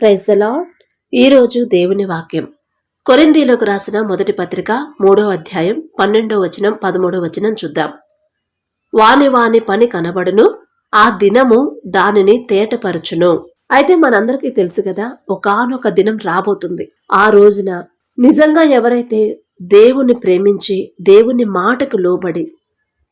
Praise the lord ఈరోజు దేవుని వాక్యం. కొరిందీలోకి రాసిన మొదటి పత్రిక మూడో అధ్యాయం పన్నెండో వచనం పదమూడో వచనం చూద్దాం. వాని వాని పని కనబడును ఆ దినము దానిని తేటపరచును. అయితే మనందరికీ తెలుసు కదా ఒకానొక దినం రాబోతుంది. ఆ రోజున నిజంగా ఎవరైతే దేవుని ప్రేమించి దేవుని మాటకు లోబడి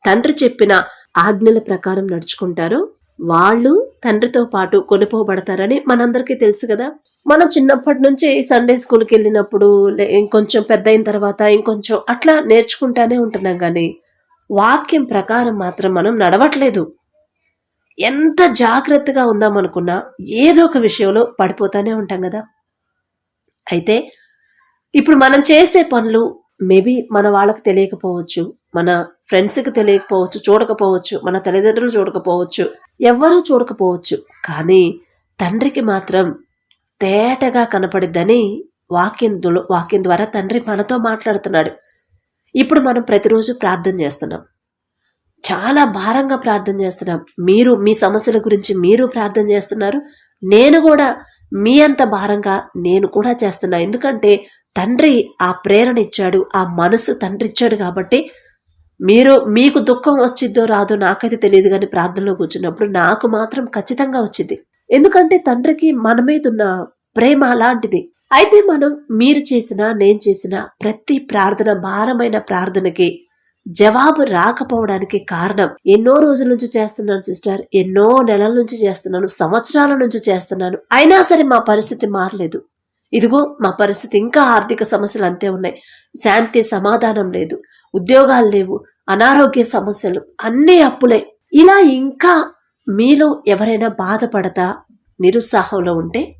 తండ్రి చెప్పిన ఆజ్ఞల ప్రకారం నడుచుకుంటారో వాళ్ళు తండ్రితో పాటు కొనిపోబడతారని మనందరికీ తెలుసు కదా. మనం చిన్నప్పటి నుంచి సండే స్కూల్కి వెళ్ళినప్పుడు లే- ఇంకొంచెం పెద్ద అయిన తర్వాత ఇంకొంచెం అట్లా నేర్చుకుంటానే ఉంటున్నాం కానీ వాక్యం ప్రకారం మాత్రం మనం నడవట్లేదు. ఎంత జాగ్రత్తగా ఉందామనుకున్నా ఏదో ఒక విషయంలో పడిపోతానే ఉంటాం కదా. అయితే ఇప్పుడు మనం చేసే పనులు మేబీ మన వాళ్ళకి తెలియకపోవచ్చు మన ఫ్రెండ్స్కి తెలియకపోవచ్చు చూడకపోవచ్చు మన తల్లిదండ్రులు చూడకపోవచ్చు ఎవ్వరూ చూడకపోవచ్చు. కానీ తండ్రికి మాత్రం తేటగా కనపడిద్దని వాక్యం వాక్యం ద్వారా తండ్రి మనతో మాట్లాడుతున్నాడు. ఇప్పుడు మనం ప్రతిరోజు ప్రార్థన చేస్తున్నాం. చాలా భారంగా ప్రార్థన చేస్తున్నాం. మీరు మీ సమస్యల గురించి మీరు ప్రార్థన చేస్తున్నారు. నేను కూడా మీ అంత భారంగా నేను కూడా చేస్తున్నా. ఎందుకంటే తండ్రి ఆ ప్రేరణ ఇచ్చాడు ఆ మనసు తండ్రి ఇచ్చాడు కాబట్టి మీరు మీకు దుఃఖం వచ్చిందో రాదో నాకైతే తెలియదు కానీ ప్రార్థనలో కూర్చున్నప్పుడు నాకు మాత్రం ఖచ్చితంగా వచ్చింది. ఎందుకంటే తండ్రికి మన మీద ఉన్న ప్రేమ అలాంటిది. అయితే మనం మీరు చేసిన నేను చేసిన ప్రతి ప్రార్థన భారమైన ప్రార్థనకి జవాబు రాకపోవడానికి కారణం ఎన్నో రోజుల నుంచి చేస్తున్నాను సిస్టర్ ఎన్నో నెలల నుంచి చేస్తున్నాను సంవత్సరాల నుంచి చేస్తున్నాను. అయినా సరే మా పరిస్థితి మారలేదు. ఇదిగో మా పరిస్థితి ఇంకా ఆర్థిక సమస్యలు అంతే ఉన్నాయి. శాంతి సమాధానం లేదు. ఉద్యోగాలు లేవు అనారోగ్య సమస్యలు అన్నీ అప్పులే. ఇలా ఇంకా మీలో ఎవరైనా బాధపడతా నిరుత్సాహంలో ఉంటే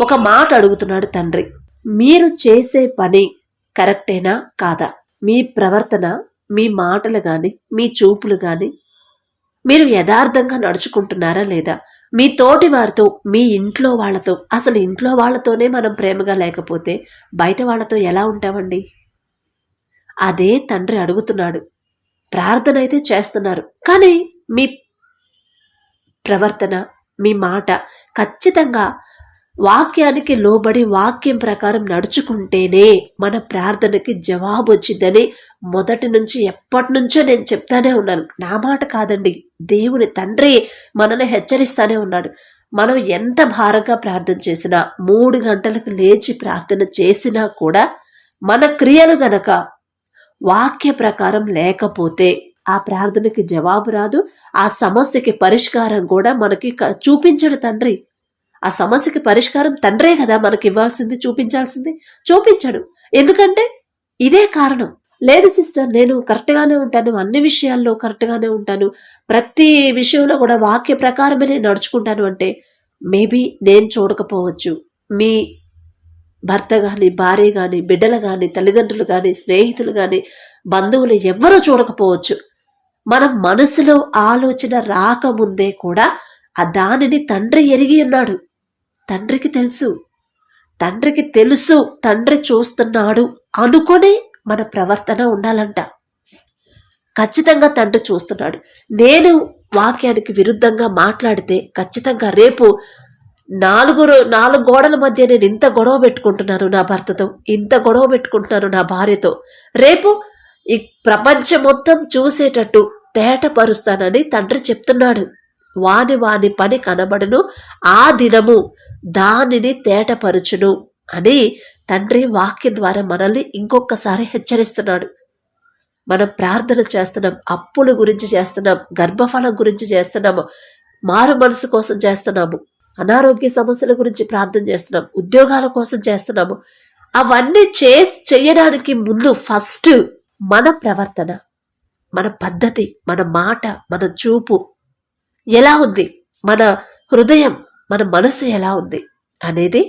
ఒక మాట అడుగుతున్నాడు తండ్రి. మీరు చేసే పని కరెక్టేనా కాదా? మీ ప్రవర్తన మీ మాటలు గాని మీ చూపులు గాని మీరు యథార్థంగా నడుచుకుంటున్నారా లేదా? మీ తోటి వారితో మీ ఇంట్లో వాళ్ళతో అసలు ఇంట్లో వాళ్ళతోనే మనం ప్రేమగా లేకపోతే బయట వాళ్ళతో ఎలా ఉంటామండి? అదే తండ్రి అడుగుతున్నాడు. ప్రార్థన అయితే చేస్తున్నారు. కానీ మీ ప్రవర్తన మీ మాట ఖచ్చితంగా వాక్యానికి లోబడి వాక్యం ప్రకారం నడుచుకుంటేనే మన ప్రార్థనకి జవాబు వచ్చిందని మొదటి నుంచి ఎప్పటి నుంచో నేను చెప్తానే ఉన్నాను. నా మాట కాదండి. దేవుని తండ్రి మనల్ని హెచ్చరిస్తానే ఉన్నాడు. మనం ఎంత భారంగా ప్రార్థన చేసినా మూడు గంటలకు లేచి ప్రార్థన చేసినా కూడా మన క్రియలు గనక వాక్య ప్రకారం లేకపోతే ఆ ప్రార్థనకి జవాబు రాదు ఆ సమస్యకి పరిష్కారం కూడా మనకి చూపించడు తండ్రి. ఆ సమస్యకి పరిష్కారం తండ్రే కదా మనకి ఇవ్వాల్సింది చూపించాల్సింది చూపించడు. ఎందుకంటే ఇదే కారణం. లేదు సిస్టర్ నేను కరెక్ట్గానే ఉంటాను అన్ని విషయాల్లో కరెక్ట్గానే ఉంటాను ప్రతి విషయంలో కూడా వాక్య ప్రకారమే నేను నడుచుకుంటాను అంటే మేబీ నేను చూడకపోవచ్చు. మీ భర్త కానీ భార్య కానీ బిడ్డలు కానీ తల్లిదండ్రులు కానీ స్నేహితులు కానీ బంధువులు ఎవ్వరూ చూడకపోవచ్చు. మన మనసులో ఆలోచన రాకముందే కూడా ఆ దానిని తండ్రి ఎరిగి ఉన్నాడు. తండ్రికి తెలుసు. తండ్రికి తెలుసు తండ్రి చూస్తున్నాడు అనుకొని మన ప్రవర్తన ఉండాలంట. ఖచ్చితంగా తండ్రి చూస్తున్నాడు. నేను వాక్యానికి విరుద్ధంగా మాట్లాడితే ఖచ్చితంగా రేపు నాలుగు నాలుగు గోడల మధ్య నేను ఇంత గొడవ పెట్టుకుంటున్నాను నా భర్తతో ఇంత గొడవ పెట్టుకుంటున్నాను నా భార్యతో. రేపు ఈ ప్రపంచం మొత్తం చూసేటట్టు తేటపరుస్తానని తండ్రి చెప్తున్నాడు. వాని వాని పని కనబడును ఆ దినము దానిని తేటపరుచును అని తండ్రి వాక్యం ద్వారా మనల్ని ఇంకొకసారి హెచ్చరిస్తున్నాడు. మనం ప్రార్థన చేస్తున్నాం అప్పుల గురించి చేస్తున్నాం గర్భఫలం గురించి చేస్తున్నాము మారు మనసు కోసం చేస్తున్నాము. అనారోగ్య సమస్యల గురించి ప్రార్థన చేస్తున్నాం ఉద్యోగాల కోసం చేస్తున్నాము. అవన్నీ చే చేయడానికి ముందు ఫస్ట్ మన ప్రవర్తన మన పద్ధతి మన మాట మన చూపు ఎలా ఉంది? మన హృదయం మన మనసు ఎలా ఉంది? అనేది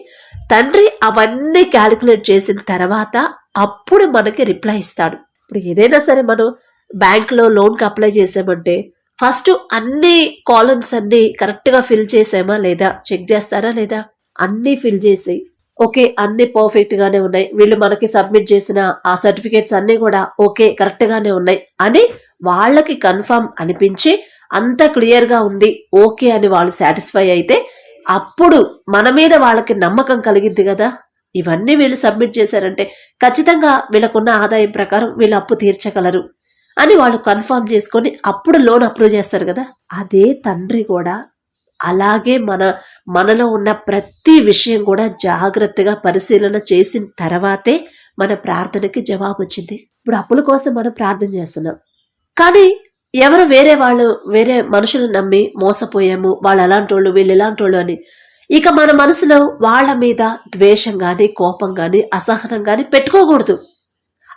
తండ్రి అవన్నీ క్యాలిక్యులేట్ చేసిన తర్వాత అప్పుడు మనకి రిప్లై ఇస్తాడు. ఇప్పుడు ఏదైనా సరే మనం బ్యాంకులో లోన్కి అప్లై చేసామంటే ఫస్ట్ అన్ని కాలమ్స్ అన్ని కరెక్ట్గా ఫిల్ చేసామా లేదా? చెక్ చేస్తారా లేదా? అన్నీ ఫిల్ చేసి ఓకే అన్ని పర్ఫెక్ట్ గానే ఉన్నాయి. వీళ్ళు మనకి సబ్మిట్ చేసిన ఆ సర్టిఫికేట్స్ అన్ని కూడా ఓకే కరెక్ట్ గానే ఉన్నాయి అని వాళ్ళకి కన్ఫర్మ్ అనిపించి అంత క్లియర్గా ఉంది ఓకే అని వాళ్ళు సాటిస్ఫై అయితే అప్పుడు మన మీద వాళ్ళకి నమ్మకం కలిగిద్ది కదా? ఇవన్నీ వీళ్ళు సబ్మిట్ చేశారంటే ఖచ్చితంగా వీళ్ళకున్న ఆదాయం ప్రకారం వీళ్ళు అప్పు తీర్చగలరు. అని వాళ్ళు కన్ఫర్మ్ చేసుకొని అప్పుడు లోన్ అప్రూవ్ చేస్తారు కదా. అదే తండ్రి కూడా అలాగే మన మనలో ఉన్న ప్రతి విషయం కూడా జాగ్రత్తగా పరిశీలన చేసిన తర్వాతే మన ప్రార్థనకి జవాబు వచ్చింది. ఇప్పుడు అప్పుల కోసం మనం ప్రార్థన చేస్తున్నాం. కానీ ఎవరు వేరే వాళ్ళు వేరే మనుషులు నమ్మి మోసపోయాము వాళ్ళు అలాంటి వాళ్ళు వీళ్ళు ఇలాంటి వాళ్ళు అని. ఇక మన మనసులో వాళ్ళ మీద ద్వేషం కానీ కోపం కానీ అసహనం కానీ పెట్టుకోకూడదు.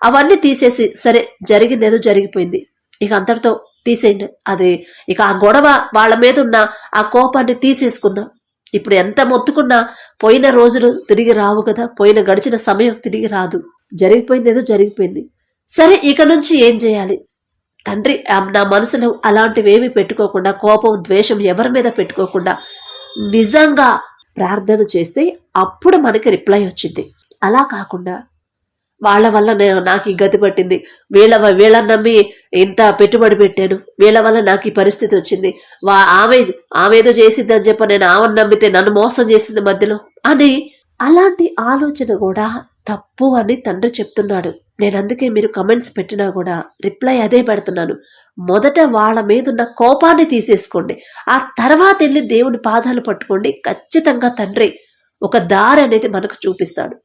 అవన్నీ తీసేసి సరే జరిగిందేదో జరిగిపోయింది. ఇక అంతటితో తీసేయండి. అది ఇక ఆ గొడవ వాళ్ళ మీద ఉన్న ఆ కోపాన్ని తీసేసుకుందాం. ఇప్పుడు ఎంత మొత్తుకున్నా పోయిన రోజులు తిరిగి రావు కదా. పోయిన గడిచిన సమయం తిరిగి రాదు. జరిగిపోయింది ఏదో జరిగిపోయింది. సరే ఇక నుంచి ఏం చేయాలి? తండ్రి నా మనసులో అలాంటివేమీ పెట్టుకోకుండా కోపం ద్వేషం ఎవరి మీద పెట్టుకోకుండా నిజంగా ప్రార్థన చేస్తే అప్పుడు మనకి రిప్లై వచ్చింది. అలా కాకుండా వాళ్ళ వల్ల నాకు ఈ గతి పట్టింది. వీళ్ళ వీళ్ళ వీళ్ళని నమ్మి ఇంత పెట్టుబడి పెట్టాను. వీళ్ళ వల్ల నాకు ఈ పరిస్థితి వచ్చింది. వా ఆమె ఆమెదో చేసింది అని చెప్పి నేను ఆమెను నమ్మితే నన్ను మోసం చేసింది మధ్యలో అని అలాంటి ఆలోచన కూడా తప్పు అని తండ్రి చెప్తున్నాడు. నేను అందుకే మీరు కమెంట్స్ పెట్టినా కూడా రిప్లై అదే పెడుతున్నాను. మొదట వాళ్ళ మీద ఉన్న కోపాన్ని తీసేసుకోండి. ఆ తర్వాత వెళ్ళి దేవుని పాదాలు పట్టుకోండి. ఖచ్చితంగా తండ్రి ఒక దారి అనేది మనకు చూపిస్తాడు.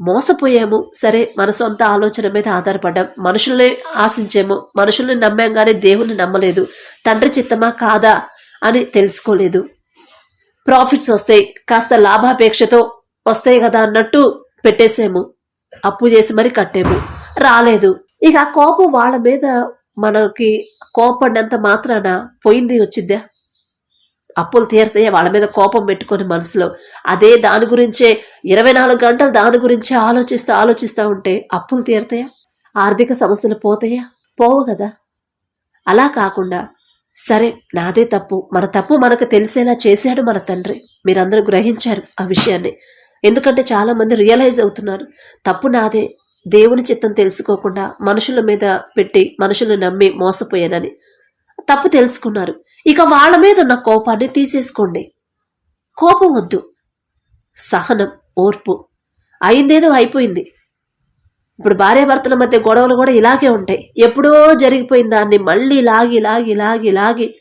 మోసపోయాము సరే మన సొంత ఆలోచన మీద ఆధారపడ్డాం. మనుషుల్ని ఆశించాము మనుషుల్ని నమ్మాం కానీ దేవుణ్ణి నమ్మలేదు. తండ్రి చిత్తమా కాదా అని తెలుసుకోలేదు. ప్రాఫిట్స్ వస్తాయి కాస్త లాభాపేక్షతో వస్తాయి కదా అన్నట్టు పెట్టేసాము. అప్పు చేసి మరి కట్టాము. రాలేదు. ఇక ఆ కోపం వాళ్ళ మీద మనకి కోపడినంత మాత్రాన పోయింది వచ్చిద్దా అప్పులు తీరతాయా వాళ్ళ మీద కోపం పెట్టుకొని మనసులో. అదే దాని గురించే ఇరవై నాలుగు గంటలు దాని గురించే ఆలోచిస్తూ ఆలోచిస్తూ ఉంటే అప్పులు తీరతాయా? ఆర్థిక సమస్యలు పోతాయా? పోవు కదా. అలా కాకుండా సరే నాదే తప్పు. మన తప్పు మనకు తెలిసేలా చేశాడు మన తండ్రి. మీరందరూ గ్రహించారు ఆ విషయాన్ని. ఎందుకంటే చాలామంది రియలైజ్ అవుతున్నారు. తప్పు నాదే. దేవుని చిత్తం తెలుసుకోకుండా మనుషుల మీద పెట్టి మనుషులను నమ్మి మోసపోయానని. తప్పు తెలుసుకున్నారు. ఇక వాళ్ళ మీద ఉన్న కోపాన్ని తీసేసుకోండి. కోపం వద్దు. సహనం ఓర్పు. అయిందేదో అయిపోయింది. ఇప్పుడు భార్యాభర్తల మధ్య గొడవలు కూడా ఇలాగే ఉంటాయి. ఎప్పుడో జరిగిపోయిన దాన్ని మళ్ళీ లాగి లాగి లాగి లాగి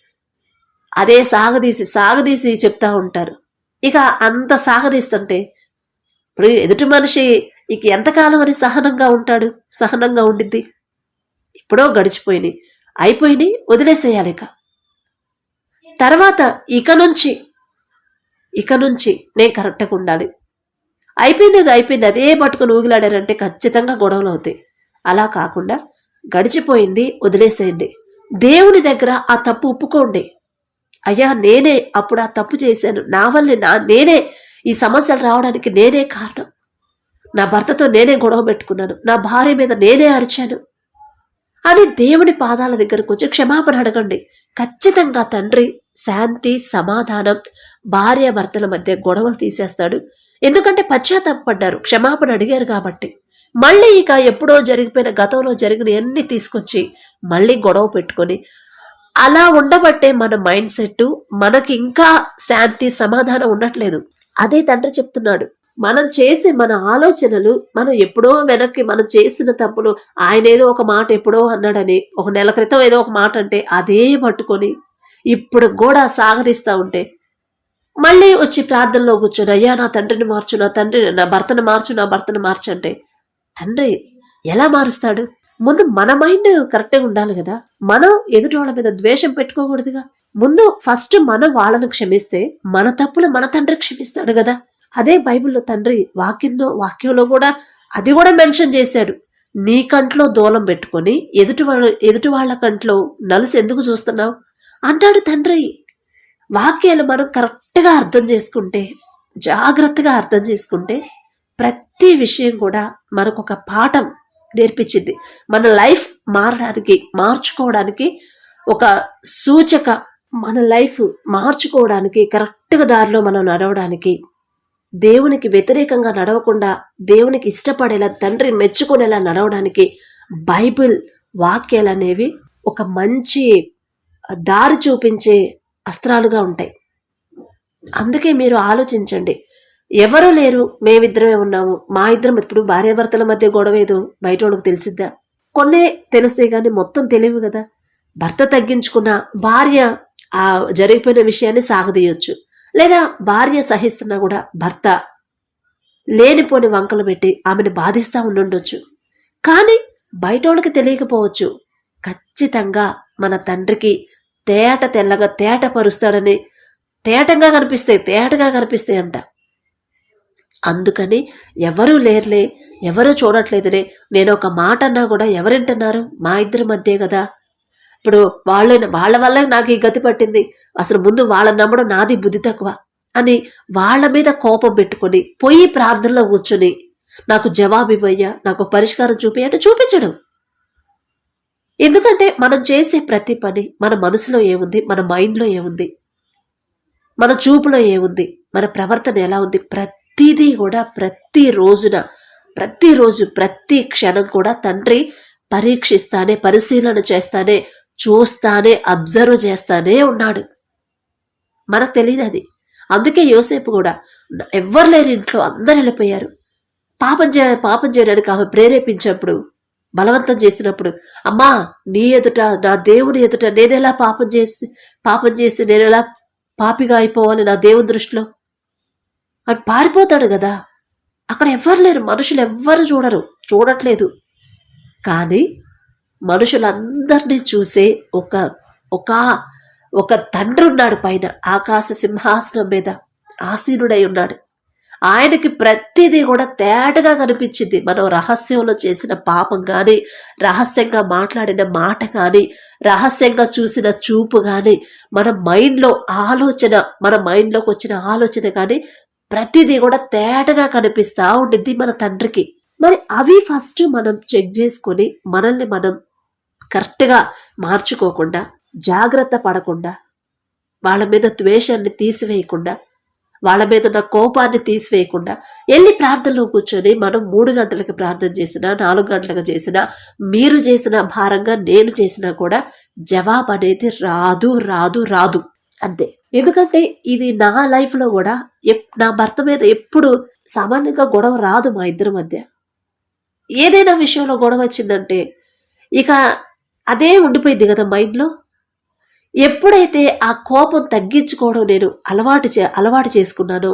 అదే సాగదీసి సాగదీసి చెప్తా ఉంటారు. ఇక అంత సాగదీస్తుంటే ఇప్పుడు ఎదుటి మనిషి ఇక ఎంతకాలం అని సహనంగా ఉంటాడు? సహనంగా ఉండిద్ది. ఎప్పుడో గడిచిపోయినాయి. అయిపోయినాయి వదిలేసేయాలి ఇక. తర్వాత ఇక నుంచి ఇక నుంచి నేను కరెక్ట్గా ఉండాలి. అయిపోయింది అది అయిపోయింది. అదే పట్టుకుని ఊగిలాడారంటే ఖచ్చితంగా గొడవలు అవుతాయి. అలా కాకుండా గడిచిపోయింది వదిలేసేయండి. దేవుని దగ్గర ఆ తప్పు ఒప్పుకోండి. అయ్యా నేనే అప్పుడు ఆ తప్పు చేశాను. నా వల్లే నా నేనే ఈ సమస్యలు రావడానికి నేనే కారణం. నా భర్తతో నేనే గొడవ పెట్టుకున్నాను. నా భార్య మీద నేనే అరిచాను. అని దేవుని పాదాల దగ్గరకు వచ్చి క్షమాపణ అడగండి. ఖచ్చితంగా తండ్రి శాంతి సమాధానం భార్య భర్తల మధ్య గొడవలు తీసేస్తాడు. ఎందుకంటే పశ్చాత్తాపడ్డారు క్షమాపణ అడిగారు కాబట్టి. మళ్ళీ ఇక ఎప్పుడో జరిగిపోయిన గతంలో జరిగిన అన్ని తీసుకొచ్చి మళ్ళీ గొడవ పెట్టుకొని అలా ఉండబట్టే మన మైండ్ సెట్ మనకి ఇంకా శాంతి సమాధానం ఉండట్లేదు. అదే తండ్రి చెప్తున్నాడు. మనం చేసే మన ఆలోచనలు మనం ఎప్పుడో వెనక్కి మనం చేసిన తప్పులు ఆయన ఏదో ఒక మాట ఎప్పుడో అన్నాడని ఒక నెల క్రితం ఏదో ఒక మాట అంటే అదే పట్టుకొని ఇప్పుడు కూడా సాగరిస్తూ ఉంటే మళ్ళీ వచ్చి ప్రార్థనలో కూర్చొని అయ్యా నా తండ్రిని మార్చు నా తండ్రి నా భర్తను మార్చు నా భర్తను మార్చు అంటే తండ్రి ఎలా మారుస్తాడు? ముందు మన మైండ్ కరెక్ట్గా ఉండాలి కదా. మనం ఎదుటి వాళ్ళ మీద ద్వేషం పెట్టుకోకూడదుగా. ముందు ఫస్ట్ మనం వాళ్ళను క్షమిస్తే మన తప్పులు మన తండ్రి క్షమిస్తాడు కదా. అదే బైబిల్లో తండ్రి వాక్యంలో వాక్యంలో కూడా అది కూడా మెన్షన్ చేశాడు. నీ కంట్లో దూలం పెట్టుకొని ఎదుటి వాళ్ళ ఎదుటి వాళ్ళ కంట్లో నలుసు ఎందుకు చూస్తున్నావు? అంటాడు తండ్రి. వాక్యాలు మనం కరెక్ట్గా అర్థం చేసుకుంటే జాగ్రత్తగా అర్థం చేసుకుంటే ప్రతి విషయం కూడా మనకు ఒక పాఠం నేర్పించింది. మన లైఫ్ మారడానికి మార్చుకోవడానికి ఒక సూచక మన లైఫ్ మార్చుకోవడానికి కరెక్ట్గా దారిలో మనం నడవడానికి దేవునికి వ్యతిరేకంగా నడవకుండా దేవునికి ఇష్టపడేలా తండ్రి మెచ్చుకునేలా నడవడానికి బైబిల్ వాక్యాలు అనేవి ఒక మంచి దారి చూపించే అస్త్రాలుగా ఉంటాయి. అందుకే మీరు ఆలోచించండి. ఎవరు లేరు మేమిద్దరమే ఉన్నాము మా ఇద్దరం ఇప్పుడు భార్యాభర్తల మధ్య గొడవ ఏదో బయట వాళ్ళకి తెలిసిద్దా? కొన్నే తెలుస్తాయి కానీ మొత్తం తెలియవు కదా. భర్త తగ్గించుకున్న భార్య ఆ జరిగిపోయిన విషయాన్ని సాగదీయొచ్చు. లేదా భార్య సహిస్తున్నా కూడా భర్త లేనిపోని వంకలు పెట్టి ఆమెను బాధిస్తూ ఉండుండొచ్చు. కానీ బయట వాళ్ళకి తెలియకపోవచ్చు. ఖచ్చితంగా మన తండ్రికి తేట తెల్లగా తేట పరుస్తాడని తేటంగా కనిపిస్తాయి తేటగా కనిపిస్తాయి అంట. అందుకని ఎవరూ లేరులే ఎవరూ చూడట్లేదులే. నేను ఒక మాట అన్నా కూడా ఎవరింటున్నారు? మా ఇద్దరి మధ్యే కదా. ఇప్పుడు వాళ్ళ వాళ్ళ వల్ల నాకు ఈ గతి పట్టింది. అసలు ముందు వాళ్ళ నమ్మడం నాది బుద్ధి తక్కువ అని వాళ్ళ మీద కోపం పెట్టుకొని పోయి ప్రార్థనలో కూర్చుని నాకు జవాబు ఇవ్వయ్యా నాకు పరిష్కారం చూపి అంటే చూపించడం. ఎందుకంటే మనం చేసే ప్రతి పని మన మనసులో ఏముంది మన మైండ్లో ఏముంది మన చూపులో ఏముంది మన ప్రవర్తన ఎలా ఉంది ప్రతిదీ కూడా ప్రతి రోజున ప్రతిరోజు ప్రతి క్షణం కూడా తండ్రి పరీక్షిస్తానే పరిశీలన చేస్తానే చూస్తానే అబ్జర్వ్ చేస్తానే ఉన్నాడు. మనకు తెలియదు అది. అందుకే యోసేపు కూడా ఎవ్వరు లేరు ఇంట్లో అందరు వెళ్ళిపోయారు. పాపం చే పాపం చేయడానికి ఆమె ప్రేరేపించినప్పుడు బలవంతం చేసినప్పుడు అమ్మా నీ ఎదుట నా దేవుని ఎదుట నేనెలా పాపం చేసి పాపం చేసి నేనెలా పాపిగా అయిపోవాలి నా దేవుని దృష్టిలో? అని పారిపోతాడు కదా. అక్కడ ఎవ్వరు లేరు. మనుషులు ఎవ్వరు చూడరు. చూడట్లేదు. కానీ మనుషులందరినీ చూసే ఒక ఒక ఒక తండ్రి ఉన్నాడు పైన ఆకాశ సింహాసనం మీద. ఆసీనుడై ఉన్నాడు. ఆయనకి ప్రతిదీ కూడా తేటగా కనిపించింది. మనం రహస్యంలో చేసిన పాపం కానీ రహస్యంగా మాట్లాడిన మాట కానీ రహస్యంగా చూసిన చూపు కానీ మన మైండ్లో ఆలోచన మన మైండ్లోకి వచ్చిన ఆలోచన కానీ ప్రతిదీ కూడా తేటగా కనిపిస్తూ ఉండిద్ది మన తండ్రికి. మరి అవి ఫస్ట్ మనం చెక్ చేసుకొని మనల్ని మనం కరెక్ట్గా మార్చుకోకుండా జాగ్రత్త పడకుండా వాళ్ళ మీద ద్వేషాన్ని తీసివేయకుండా వాళ్ళ మీద ఉన్న కోపాన్ని తీసివేయకుండా వెళ్ళి ప్రార్థనలో కూర్చొని మనం మూడు గంటలకు ప్రార్థన చేసినా నాలుగు గంటలకు చేసినా మీరు చేసిన భారంగా నేను చేసినా కూడా జవాబు అనేది రాదు రాదు రాదు. అంతే. ఎందుకంటే ఇది నా లైఫ్లో కూడా ఎప్- నా భర్త మీద ఎప్పుడు సామాన్యంగా గొడవ రాదు మా ఇద్దరి మధ్య. ఏదైనా విషయంలో గొడవ వచ్చిందంటే ఇక అదే ఉండిపోయింది కదా మైండ్లో? ఎప్పుడైతే ఆ కోపం తగ్గించుకోవడం నేను అలవాటు చే అలవాటు చేసుకున్నానో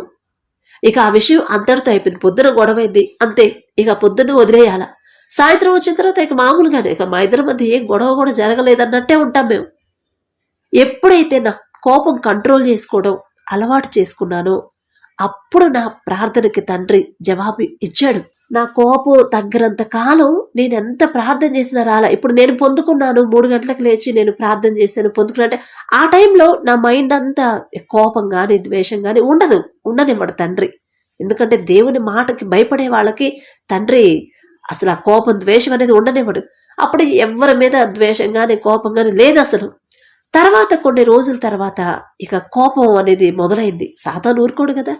ఇక ఆ విషయం అంతటితో అయిపోయింది. పొద్దున గొడవైంది అంతే. ఇక పొద్దున్న వదిలేయాల. సాయంత్రం వచ్చిన తర్వాత ఇక మామూలుగానే ఇక మా ఇద్దరి మధ్య ఏం గొడవ కూడా జరగలేదన్నట్టే ఉంటాం మేము. ఎప్పుడైతే నా కోపం కంట్రోల్ చేసుకోవడం అలవాటు చేసుకున్నానో అప్పుడు నా ప్రార్థనకి తండ్రి జవాబు ఇచ్చాడు. నా కోపం తగ్గనంత కాలం నేను ఎంత ప్రార్థన చేసినా రాలా. ఇప్పుడు నేను పొందుకున్నాను మూడు గంటలకు లేచి నేను ప్రార్థన చేశాను పొందుకున్నా అంటే ఆ టైంలో నా మైండ్ అంతా కోపం కానీ ద్వేషం కానీ ఉండదు. ఉండనివ్వడు తండ్రి. ఎందుకంటే దేవుని మాటకి భయపడే వాళ్ళకి తండ్రి అసలు ఆ కోపం ద్వేషం అనేది ఉండనివ్వడు. అప్పుడు ఎవరి మీద ద్వేషం కానీ కోపం కానీ లేదు అసలు. తర్వాత కొన్ని రోజుల తర్వాత ఇక కోపం అనేది మొదలైంది. సాతాను ఊరుకోడు కదా.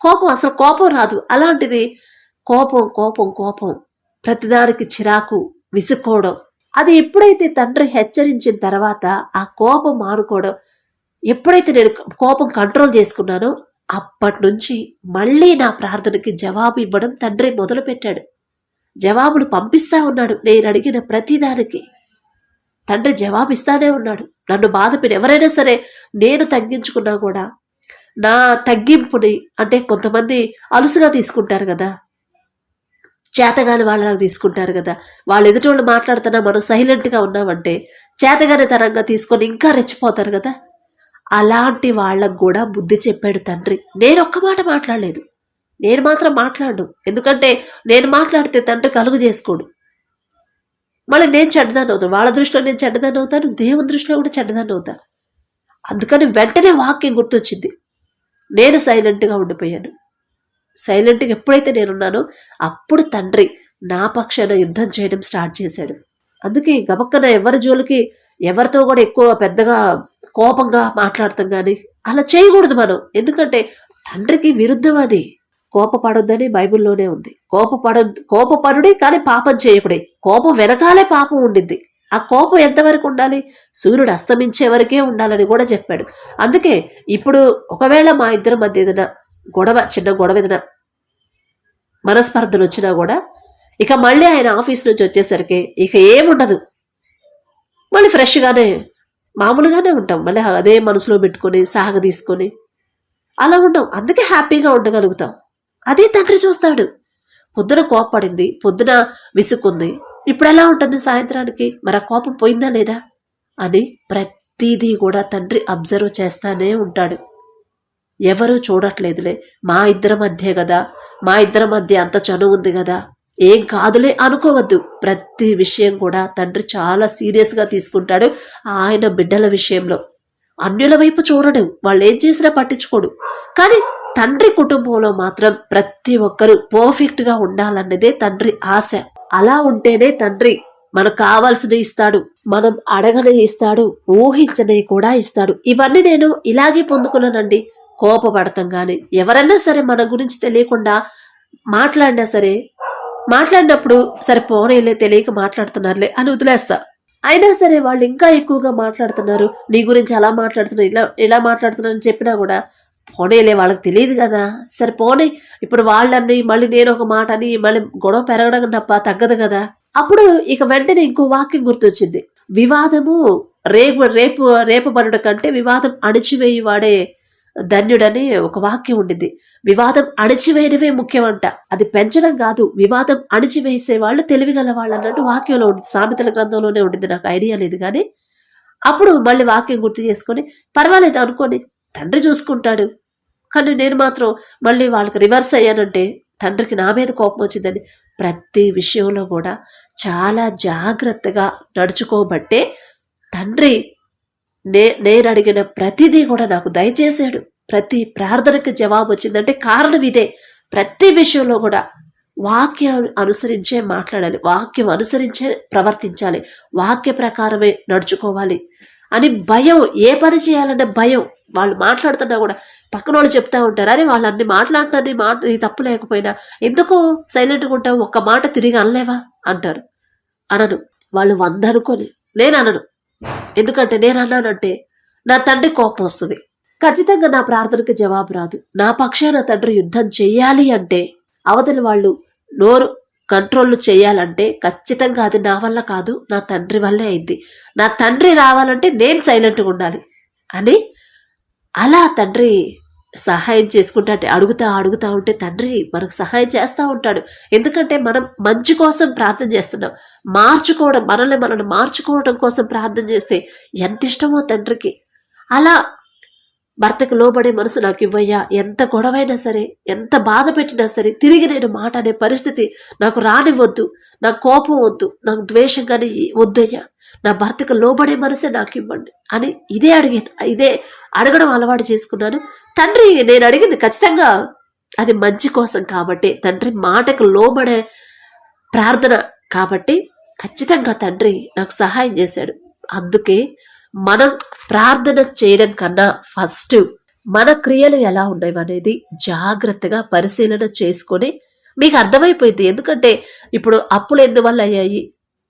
కోపం అసలు కోపం రాదు. అలాంటిది కోపం కోపం కోపం. ప్రతిదానికి చిరాకు విసుక్కోవడం. అది ఎప్పుడైతే తండ్రి హెచ్చరించిన తర్వాత ఆ కోపం మానుకోవడం ఎప్పుడైతే నేను కోపం కంట్రోల్ చేసుకున్నానో అప్పటి నుంచి మళ్ళీ నా ప్రార్థనకి జవాబు ఇవ్వడం తండ్రి మొదలుపెట్టాడు. జవాబులు పంపిస్తా ఉన్నాడు నేను అడిగిన ప్రతిదానికి. తండ్రి జవాబిస్తానే ఉన్నాడు. నన్ను బాధపిన ఎవరైనా సరే నేను తగ్గించుకున్నా కూడా నా తగ్గింపుని అంటే కొంతమంది అలుసుగా తీసుకుంటారు కదా చేతగాని వాళ్ళలాగా తీసుకుంటారు కదా. వాళ్ళు ఎదుటి వాళ్ళు మాట్లాడుతున్నా మనం సైలెంట్గా ఉన్నామంటే చేతగాని తరంగా తీసుకొని ఇంకా రెచ్చిపోతారు కదా. అలాంటి వాళ్ళకు కూడా బుద్ధి చెప్పాడు తండ్రి. నేను ఒక్క మాట మాట్లాడలేదు. నేను మాత్రం మాట్లాడు ఎందుకంటే నేను మాట్లాడితే తండ్రి కలుగు చేసుకోడు. మళ్ళీ నేను చెడ్డదాన్ని అవుతాను. వాళ్ళ దృష్టిలో నేను చెడ్డదాన్ని అవుతాను. దేవుని దృష్టిలో కూడా చెడ్డదాన్ని అవుతాను. అందుకని వెంటనే వాక్యం గుర్తొచ్చింది. నేను సైలెంట్గా ఉండిపోయాను. సైలెంట్గా ఎప్పుడైతే నేనున్నానో అప్పుడు తండ్రి నా పక్షాన యుద్ధం చేయడం స్టార్ట్ చేశాడు. అందుకే గమక్కన ఎవరి జోలికి ఎవరితో కూడా ఎక్కువ పెద్దగా కోపంగా మాట్లాడతాం కానీ అలా చేయకూడదు మనం. ఎందుకంటే తండ్రికి విరుద్ధం అది. కోపపడొద్దని బైబిల్లోనే ఉంది. కోపపడ కోపపడుడే కానీ పాపం చేయకుడే. కోపం వెనకాలే పాపం ఉండింది ఆ కోపం ఎంతవరకు ఉండాలి? సూర్యుడు అస్తమించే వరకే ఉండాలని కూడా చెప్పాడు. అందుకే ఇప్పుడు ఒకవేళ మా ఇద్దరి మధ్య ఏదైనా గొడవ చిన్న గొడవ ఏదైనా మనస్పర్ధలు వచ్చినా కూడా ఇక మళ్ళీ ఆయన ఆఫీస్ నుంచి వచ్చేసరికి ఇక ఏముండదు. మళ్ళీ ఫ్రెష్గానే మామూలుగానే ఉంటాం. మళ్ళీ అదే మనసులో పెట్టుకొని సాగ తీసుకొని అలా ఉండం అందుకే హ్యాపీగా ఉండగలుగుతాం. అదే తండ్రి చూస్తాడు. పొద్దున కోపడింది పొద్దున విసుక్కుంది. ఇప్పుడు ఎలా ఉంటుంది సాయంత్రానికి? మరి ఆ కోపం పోయిందా లేదా? అని ప్రతిదీ కూడా తండ్రి అబ్జర్వ్ చేస్తానే ఉంటాడు. ఎవరూ చూడట్లేదులే. మా ఇద్దరి మధ్య కదా మా ఇద్దరి మధ్య అంత చనువు ఉంది కదా ఏం కాదులే అనుకోవద్దు. ప్రతి విషయం కూడా తండ్రి చాలా సీరియస్గా తీసుకుంటాడు ఆయన బిడ్డల విషయంలో. అన్యుల వైపు చూడడు వాళ్ళు ఏం చేసినా పట్టించుకోడు. కానీ తండ్రి కుటుంబంలో మాత్రం ప్రతి ఒక్కరూ పర్ఫెక్ట్గా ఉండాలన్నదే తండ్రి ఆశ. అలా ఉంటేనే తండ్రి మనకు కావాల్సినవి ఇస్తాడు. మనం అడగని ఇస్తాడు ఊహించని కూడా ఇస్తాడు. ఇవన్నీ నేను ఇలాగే పొందుకున్నానండి. కోపపడతాం కానీ ఎవరన్నా సరే మన గురించి తెలియకుండా మాట్లాడినా సరే మాట్లాడినప్పుడు సరే పోనీలే తెలియక మాట్లాడుతున్నారులే అని వదిలేస్తా. అయినా సరే వాళ్ళు ఇంకా ఎక్కువగా మాట్లాడుతున్నారు నీ గురించి అలా మాట్లాడుతున్నారు ఇలా ఇలా మాట్లాడుతున్నారు అని చెప్పినా కూడా పోనీలే వాళ్ళకి తెలియదు కదా. సరే పోనీ ఇప్పుడు వాళ్ళని మళ్ళీ నేను ఒక మాట అని మళ్ళీ గొడవ పెరగడం తప్ప తగ్గదు కదా. అప్పుడు ఇక వెంటనే ఇంకో వాక్యం గుర్తొచ్చింది. వివాదము రేపు రేపు రేపబడుట కంటే వివాదం అణిచివేయి వాడే ధన్యుడని ఒక వాక్యం ఉండింది. వివాదం అణిచివేయడమే ముఖ్యమంట. అది పెంచడం కాదు వివాదం అణిచివేసే వాళ్ళు తెలివిగల వాళ్ళు అన్నట్టు వాక్యంలో ఉంది సామెతల గ్రంథంలోనే ఉండింది. నాకు ఐడియా లేదు కానీ అప్పుడు మళ్ళీ వాక్యం గుర్తు చేసుకొని పర్వాలేదు అనుకోని తండ్రి చూసుకుంటాడు. కానీ నేను మాత్రం మళ్ళీ వాళ్ళకి రివర్స్ అయ్యానంటే తండ్రికి నా మీద కోపం వచ్చిందని ప్రతి విషయంలో కూడా చాలా జాగ్రత్తగా నడుచుకోబట్టే తండ్రి నే నేను అడిగిన ప్రతిదీ కూడా నాకు దయచేశాడు. ప్రతి ప్రార్థనకి జవాబు వచ్చిందంటే కారణం ఇదే. ప్రతి విషయంలో కూడా వాక్యం అనుసరించే మాట్లాడాలి. వాక్యం అనుసరించే ప్రవర్తించాలి. వాక్య ప్రకారమే నడుచుకోవాలి. అని భయం ఏ పని చేయాలన్న భయం వాళ్ళు మాట్లాడుతున్నా కూడా పక్కన వాళ్ళు చెప్తా ఉంటారు. అరే వాళ్ళు అన్ని మాట్లాడుతారని మాట నీ తప్పు లేకపోయినా ఎందుకు సైలెంట్గా ఉంటావు ఒక్క మాట తిరిగి అనలేవా? అంటారు. అనను. వాళ్ళు వంద అనుకొని నేను అనను. ఎందుకంటే నేను అన్నానంటే నా తండ్రి కోపం వస్తుంది. ఖచ్చితంగా నా ప్రార్థనకి జవాబు రాదు. నా పక్షాన తండ్రి యుద్ధం చెయ్యాలి అంటే అవతలి వాళ్ళు నోరు కంట్రోల్ చేయాలంటే ఖచ్చితంగా అది నా వల్ల కాదు నా తండ్రి వల్లే అయింది. నా తండ్రి రావాలంటే నేను సైలెంట్గా ఉండాలి. అని అలా తండ్రి సహాయం చేసుకుంటా అడుగుతా అడుగుతా ఉంటే తండ్రి మనకు సహాయం చేస్తూ ఉంటాడు. ఎందుకంటే మనం మంచి కోసం ప్రార్థన చేస్తున్నాం. మార్చుకోవడం మనల్ని మనల్ని మార్చుకోవడం కోసం ప్రార్థన చేస్తే ఎంత ఇష్టమో తండ్రికి. అలా భర్తకు లోబడే మనసు నాకు ఇవ్వయ్యా ఎంత గొడవైనా సరే ఎంత బాధ పెట్టినా సరే తిరిగి నేను మాట అనే పరిస్థితి నాకు రానివ్వద్దు నాకు కోపం వద్దు నాకు ద్వేషం కానీ వద్దయ్యా. నా భర్తకు లోబడే మనసే నాకు ఇవ్వండి అని ఇదే అడిగే ఇదే అడగడం అలవాటు చేసుకున్నాను. తండ్రి నేను అడిగింది ఖచ్చితంగా అది మంచి కోసం కాబట్టి తండ్రి మాటకు లోబడే ప్రార్థన కాబట్టి ఖచ్చితంగా తండ్రి నాకు సహాయం చేశాడు. అందుకే మనం ప్రార్థన చేయడం కన్నా ఫస్ట్ మన క్రియలు ఎలా ఉన్నాయి అనేది జాగ్రత్తగా పరిశీలన చేసుకొని మీకు అర్థమైపోయింది. ఎందుకంటే ఇప్పుడు అప్పులు ఎందువల్ల అయ్యాయి?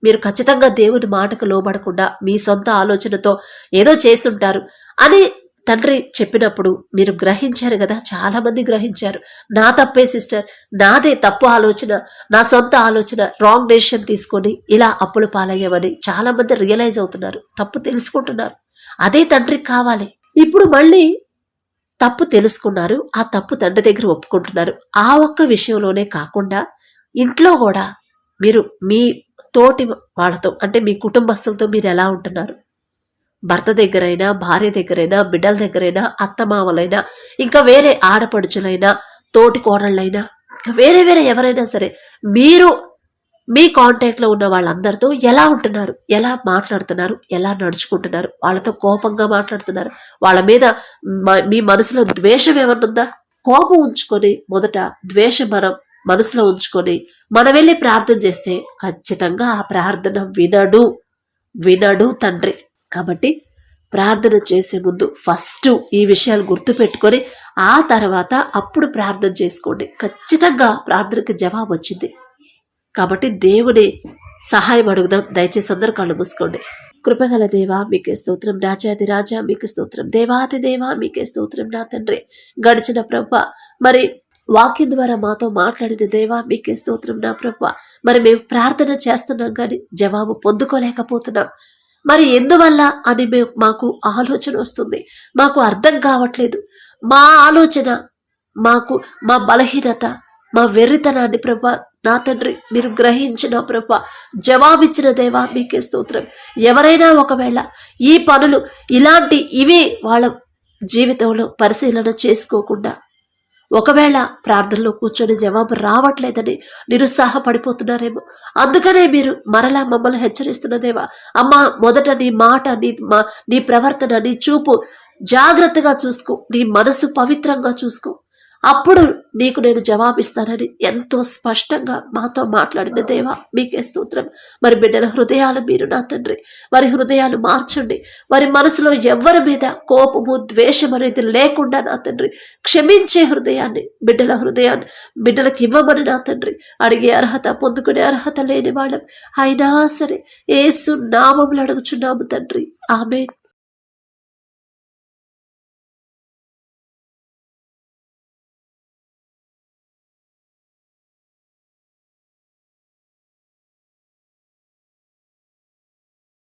మీరు ఖచ్చితంగా దేవుని మాటకు లోబడకుండా మీ సొంత ఆలోచనతో ఏదో చేసుంటారు అని తండ్రి చెప్పినప్పుడు మీరు గ్రహించారు కదా చాలామంది గ్రహించారు. నా తప్పే సిస్టర్. నాదే తప్పు ఆలోచన నా సొంత ఆలోచన రాంగ్ డెసిషన్ తీసుకొని ఇలా అప్పులు పాలయ్యామని చాలా మంది రియలైజ్ అవుతున్నారు తప్పు తెలుసుకుంటున్నారు. అదే తండ్రికి కావాలి. ఇప్పుడు మళ్ళీ తప్పు తెలుసుకున్నారు ఆ తప్పు తండ్రి దగ్గర ఒప్పుకుంటున్నారు. ఆ ఒక్క విషయంలోనే కాకుండా ఇంట్లో కూడా మీరు మీ తోటి వాళ్ళతో అంటే మీ కుటుంబస్తులతో మీరు ఎలా ఉంటున్నారు? భర్త దగ్గరైనా భార్య దగ్గరైనా బిడ్డల దగ్గరైనా అత్తమామలైనా ఇంకా వేరే ఆడపడుచులైనా తోటి కోడళ్ళైనా ఇంకా వేరే వేరే ఎవరైనా సరే మీరు మీ కాంటాక్ట్లో ఉన్న వాళ్ళందరితో ఎలా ఉంటున్నారు? ఎలా మాట్లాడుతున్నారు? ఎలా నడుచుకుంటున్నారు? వాళ్ళతో కోపంగా మాట్లాడుతున్నారు? వాళ్ళ మీద మీ మనసులో ద్వేషం ఏమన్నుందా కోపం ఉంచుకొని మొదట ద్వేషం మనం మనసులో ఉంచుకొని మనం వెళ్ళి ప్రార్థన చేస్తే ఖచ్చితంగా ఆ ప్రార్థన వినడు. వినడు తండ్రి. కాబట్టి ప్రార్థన చేసే ముందు ఫస్ట్ ఈ విషయాలు గుర్తుపెట్టుకొని ఆ తర్వాత అప్పుడు ప్రార్థన చేసుకోండి. ఖచ్చితంగా ప్రార్థనకి జవాబు వచ్చింది. కాబట్టి దేవుని సహాయం అడుగుదాం. దయచేసి అందరూ కళ్ళు మూసుకోండి. కృపగల దేవా మీకే స్తోత్రం. రాజాది రాజా మీకు స్తోత్రం. దేవాది దేవా మీకే స్తోత్రం నా తండ్రి. గడిచిన ప్రభ మరి వాక్యం ద్వారా మాతో మాట్లాడిన దేవా మీకే స్తోత్రం నా ప్రభ. మరి మేము ప్రార్థన చేస్తున్నాం కానీ జవాబు పొందుకోలేకపోతున్నాం. మరి ఎందువల్ల అని మేము మాకు ఆలోచన వస్తుంది? మాకు అర్థం కావట్లేదు. మా ఆలోచన మాకు మా బలహీనత మా వెర్రితనాన్ని ప్రభ నా తండ్రి మీరు గ్రహించిన ప్రభ జవాబిచ్చిన దేవా మీకే స్తోత్రం. ఎవరైనా ఒకవేళ ఈ పనులు ఇలాంటి ఇవి వాళ్ళ జీవితంలో పరిశీలన చేసుకోకుండా ఒకవేళ ప్రార్థనలో కూర్చొని జవాబు రావట్లేదని నిరుత్సాహపడిపోతున్నారేమో. అందుకనే మీరు మరలా మమ్మల్ని హెచ్చరిస్తున్నదేవా అమ్మా మొదట నీ మాట నీ మా నీ ప్రవర్తన నీ చూపు జాగ్రత్తగా చూసుకో నీ మనసు పవిత్రంగా చూసుకో. అప్పుడు నీకు నేను జవాబిస్తానని ఎంతో స్పష్టంగా మాతో మాట్లాడిన దేవా మీకే స్తోత్రం. మరి బిడ్డల హృదయాలు మీరు నా తండ్రి. వారి హృదయాలు మార్చండి. వారి మనసులో ఎవరి మీద కోపము ద్వేషం అనేది లేకుండా నా తండ్రి క్షమించే హృదయాన్ని బిడ్డల హృదయాన్ని బిడ్డలకు ఇవ్వమని నా తండ్రి. అడిగే అర్హత పొందుకునే అర్హత లేని వాళ్ళం. అయినా సరే ఏసు నామములు అడుగుచున్నాము తండ్రి. ఆమె